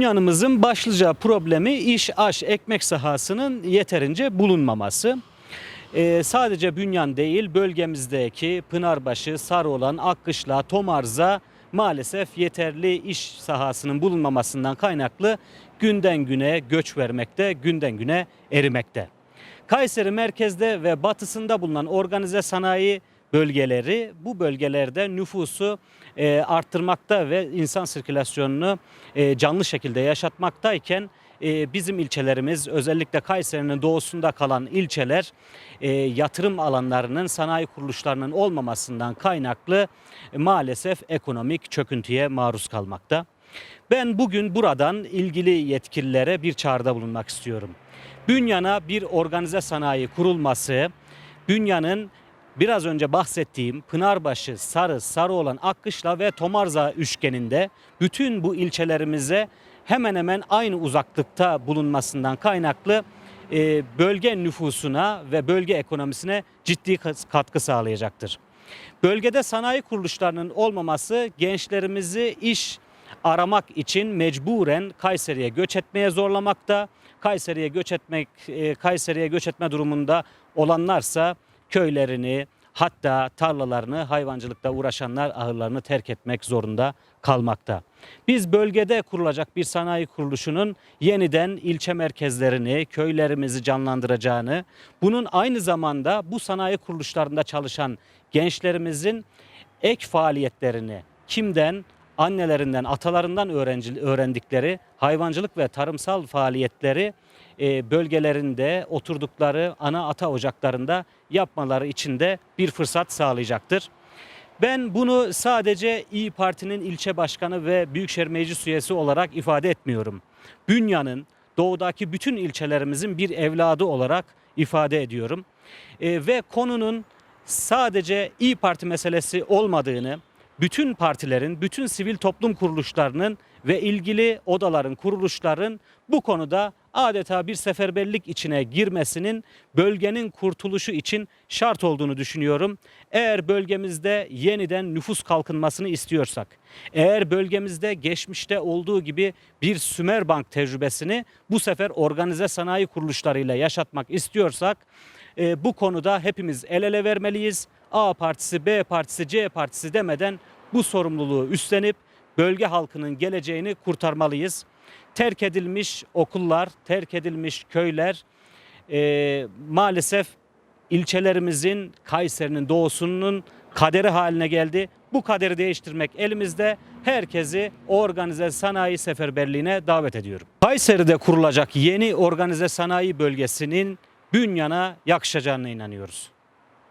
Bünyanımızın başlıca problemi iş, aş, ekmek sahasının yeterince bulunmaması. Ee, sadece Bünyan değil bölgemizdeki Pınarbaşı, Sarıoğlan, Akkışla, Tomarza maalesef yeterli iş sahasının bulunmamasından kaynaklı günden güne göç vermekte, günden güne erimekte. Kayseri merkezde ve batısında bulunan organize sanayi bölgeleri bu bölgelerde nüfusu e, arttırmakta ve insan sirkülasyonunu e, canlı şekilde yaşatmaktayken e, bizim ilçelerimiz özellikle Kayseri'nin doğusunda kalan ilçeler e, yatırım alanlarının sanayi kuruluşlarının olmamasından kaynaklı e, maalesef ekonomik çöküntüye maruz kalmakta. Ben bugün buradan ilgili yetkililere bir çağrıda bulunmak istiyorum. Bünyan'a bir organize sanayi kurulması, Bünyan'ın biraz önce bahsettiğim Pınarbaşı, Sarı, Sarıoğlan, Akkışla ve Tomarza üçgeninde bütün bu ilçelerimize hemen hemen aynı uzaklıkta bulunmasından kaynaklı e, bölge nüfusuna ve bölge ekonomisine ciddi katkı sağlayacaktır. Bölgede sanayi kuruluşlarının olmaması gençlerimizi iş aramak için mecburen Kayseri'ye göç etmeye zorlamakta. Kayseri'ye göç etmek e, Kayseri'ye göç etme durumunda olanlarsa köylerini hatta tarlalarını hayvancılıkta uğraşanlar ahırlarını terk etmek zorunda kalmakta. Biz bölgede kurulacak bir sanayi kuruluşunun yeniden ilçe merkezlerini, köylerimizi canlandıracağını, bunun aynı zamanda bu sanayi kuruluşlarında çalışan gençlerimizin ek faaliyetlerini kimden annelerinden, atalarından öğrendikleri hayvancılık ve tarımsal faaliyetleri e, bölgelerinde oturdukları ana ata ocaklarında yapmaları için de bir fırsat sağlayacaktır. Ben bunu sadece İyi Parti'nin ilçe başkanı ve Büyükşehir Meclis üyesi olarak ifade etmiyorum. Bünyan'ın doğudaki bütün ilçelerimizin bir evladı olarak ifade ediyorum. E, ve konunun sadece İyi Parti meselesi olmadığını, bütün partilerin, bütün sivil toplum kuruluşlarının ve ilgili odaların, kuruluşların bu konuda adeta bir seferberlik içine girmesinin bölgenin kurtuluşu için şart olduğunu düşünüyorum. Eğer bölgemizde yeniden nüfus kalkınmasını istiyorsak, eğer bölgemizde geçmişte olduğu gibi bir Sümerbank tecrübesini bu sefer organize sanayi kuruluşlarıyla yaşatmak istiyorsak, e, bu konuda hepimiz el ele vermeliyiz. A partisi, B partisi, C partisi demeden bu sorumluluğu üstlenip bölge halkının geleceğini kurtarmalıyız. Terk edilmiş okullar, terk edilmiş köyler e, maalesef ilçelerimizin, Kayseri'nin doğusunun kaderi haline geldi. Bu kaderi değiştirmek elimizde. Herkesi organize sanayi seferberliğine davet ediyorum. Kayseri'de kurulacak yeni organize sanayi bölgesinin Bünyan'a yakışacağına inanıyoruz.